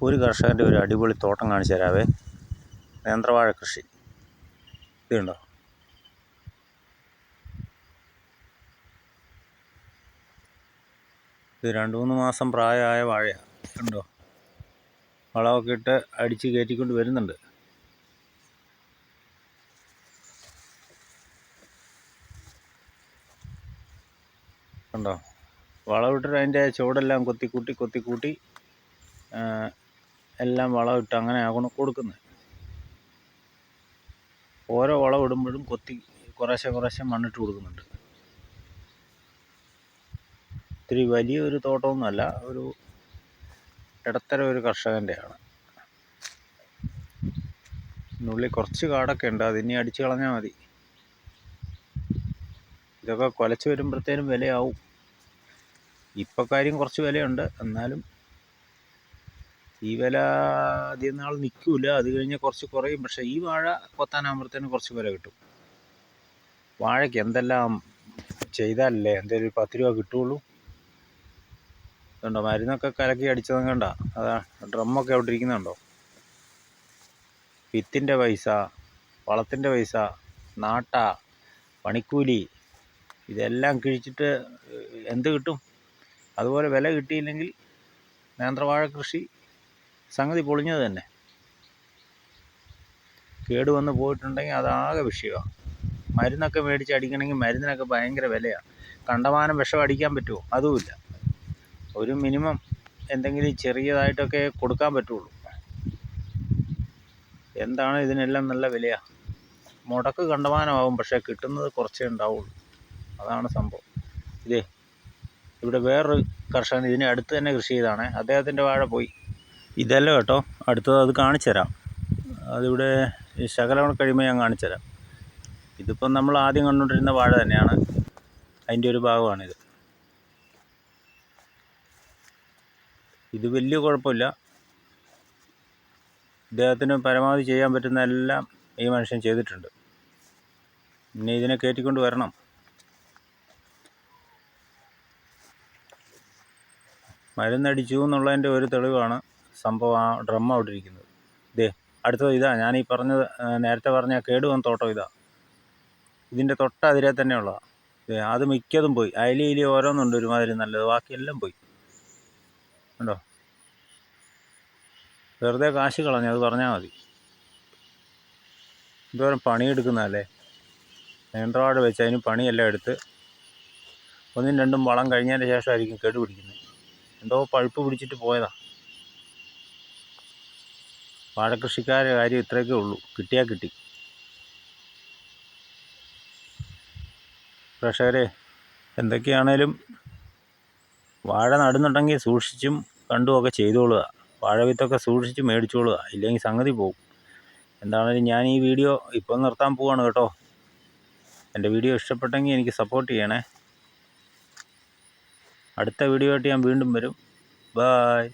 ഒരു കർഷകന്റെ ഒരു അടിപൊളി തോട്ടം കാണിച്ചു തരാവേ. നേന്ത്രവാഴ കൃഷി. ഇതുണ്ടോ ഇത് രണ്ട് മൂന്ന് മാസം പ്രായമായ വാഴയാണ്. ഉണ്ടോ വളമൊക്കെ ഇട്ട് അടിച്ച് കയറ്റിക്കൊണ്ട് വരുന്നുണ്ട്. കണ്ടോ? വളമിട്ടിട്ട് അതിന്റെ ചുവടെല്ലാം കൊത്തിക്കൂട്ടി കൊത്തിക്കൂട്ടി ആ, എല്ലാം വളമിട്ട് അങ്ങനെ ആകണം കൊടുക്കുന്നത്. ഓരോ വളം ഇടുമ്പോഴും കൊത്തി കുറേശ്ശെ കുറേശ്ശെ മണ്ണിട്ട് കൊടുക്കുന്നുണ്ട്. ഇത്തിരി വലിയൊരു തോട്ടമൊന്നുമല്ല ഒരു ഇടത്തരം ഒരു കർഷകന്റെയാണ് ഉള്ളിൽ കുറച്ച് കാടൊക്കെ ഉണ്ട് അതിനി അടിച്ചു കളഞ്ഞാൽ മതി. ഇതൊക്കെ കൊലച്ച് വരുമ്പോഴത്തേനും വിലയാവും. ഇപ്പം കാര്യം കുറച്ച് വിലയുണ്ട് എന്നാലും ഈ വില അധികം നാൾ നിൽക്കില്ല. അത് കഴിഞ്ഞ് കുറച്ച് കുറയും. പക്ഷേ ഈ വാഴ കൊത്താനാകുമ്പോഴത്തേനും കുറച്ച് വില കിട്ടും. വാഴയ്ക്ക് എന്തെല്ലാം ചെയ്താലല്ലേ എന്തെങ്കിലും ഒരു പത്ത് രൂപ കിട്ടുള്ളൂ കണ്ടോ മരുന്നൊക്കെ കലക്കി അടിച്ചതും കണ്ട. അതാ ഡ്രമ്മൊക്കെ അവിടെ ഇരിക്കുന്നുണ്ടോ? വിത്തിന്റെ പൈസ വളത്തിന്റെ പൈസ നാട്ട പണിക്കൂലി ഇതെല്ലാം കിഴിച്ചിട്ട് എന്ത് കിട്ടും? അതുപോലെ വില കിട്ടിയില്ലെങ്കിൽ നേന്ത്രവാഴ കൃഷി സംഗതി പൊളിഞ്ഞത് തന്നെ. കേട് വന്ന് പോയിട്ടുണ്ടെങ്കിൽ അതാകെ വിഷയമാണ് മരുന്നൊക്കെ മേടിച്ച് അടിക്കണമെങ്കിൽ മരുന്നിനൊക്കെ ഭയങ്കര വിലയാണ് കണ്ടമാനം വിഷം അടിക്കാൻ പറ്റുമോ? അതുമില്ല. ഒരു മിനിമം എന്തെങ്കിലും ചെറിയതായിട്ടൊക്കെ കൊടുക്കാൻ പറ്റുള്ളൂ. എന്താണ് ഇതിനെല്ലാം നല്ല വിലയാണ് മുടക്ക് കണ്ടമാനമാവും പക്ഷേ കിട്ടുന്നത് കുറച്ചേ ഉണ്ടാവുള്ളൂ. അതാണ് സംഭവം. ഇതേ ഇവിടെ വേറൊരു കർഷകൻ ഇതിന് അടുത്ത് തന്നെ കൃഷി ചെയ്താണ് അദ്ദേഹത്തിന്റെ വാഴ പോയി. ഇതല്ല കേട്ടോ. അടുത്തത് അത് കാണിച്ചു തരാം. അതിവിടെ ശകലം കഴിയുമ്പോൾ ഞാൻ കാണിച്ചു തരാം. ഇതിപ്പം നമ്മൾ ആദ്യം കണ്ടുകൊണ്ടിരുന്ന വാഴ തന്നെയാണ്. അതിന്റെ ഒരു ഭാഗമാണിത്. ഇത് വലിയ കുഴപ്പമില്ല. ഇദ്ദേഹത്തിന് പരമാവധി ചെയ്യാൻ പറ്റുന്ന എല്ലാം ഈ മനുഷ്യൻ ചെയ്തിട്ടുണ്ട്. പിന്നെ ഇതിനെ കയറ്റിക്കൊണ്ട് വരണം. മരുന്നടിച്ചു എന്നുള്ളതിന്റെ ഒരു തെളിവാണ്. സംഭവം ആ ഡ്രം അവിടെ ഇരിക്കുന്നത്. ഇതേ അടുത്തത് ഇതാ ഞാൻ ഈ പറഞ്ഞത് നേരത്തെ പറഞ്ഞ കേടുവന്ന തോട്ടം ഇതാ. ഇതിന്റെ തൊട്ട അതിരെ തന്നെയുള്ളതാണ് ദേ, അത് മിക്കതും പോയി. അയിലി ഇലി ഓരോന്നുണ്ട് ഒരുമാതിരി നല്ലത്. ബാക്കിയെല്ലാം പോയി. കണ്ടോ? വെറുതെ കാശ് കളഞ്ഞു പറഞ്ഞാൽ മതി. എന്തോരം പണിയെടുക്കുന്നതല്ലേ? നേന്ത്രവാട് വെച്ച് അതിന് പണിയെല്ലാം എടുത്ത് ഒന്നും രണ്ടും വളം കഴിഞ്ഞതിന് ശേഷമായിരിക്കും കേട് പിടിക്കുന്നത് എന്തോ പഴുപ്പ് പിടിച്ചിട്ട് പോയതാ. വാഴക്കൃഷിക്കാരുടെ കാര്യം ഇത്രയൊക്കെ ഉള്ളൂ. കിട്ടിയാൽ കിട്ടി. കർഷകരെ എന്തൊക്കെയാണേലും വാഴ നടുന്നുണ്ടെങ്കിൽ സൂക്ഷിച്ചും കണ്ടുമൊക്കെ ചെയ്തോളുക. വാഴ വിത്തൊക്കെ സൂക്ഷിച്ച് മേടിച്ചോളുക. ഇല്ലെങ്കിൽ സംഗതി പോകും. എന്താണേലും ഞാൻ ഈ വീഡിയോ ഇപ്പം നിർത്താൻ പോവാണ് കേട്ടോ. എന്റെ വീഡിയോ ഇഷ്ടപ്പെട്ടെങ്കിൽ എനിക്ക് സപ്പോർട്ട് ചെയ്യണേ. അടുത്ത വീഡിയോ ആയിട്ട് ഞാൻ വീണ്ടും വരും. ബായ്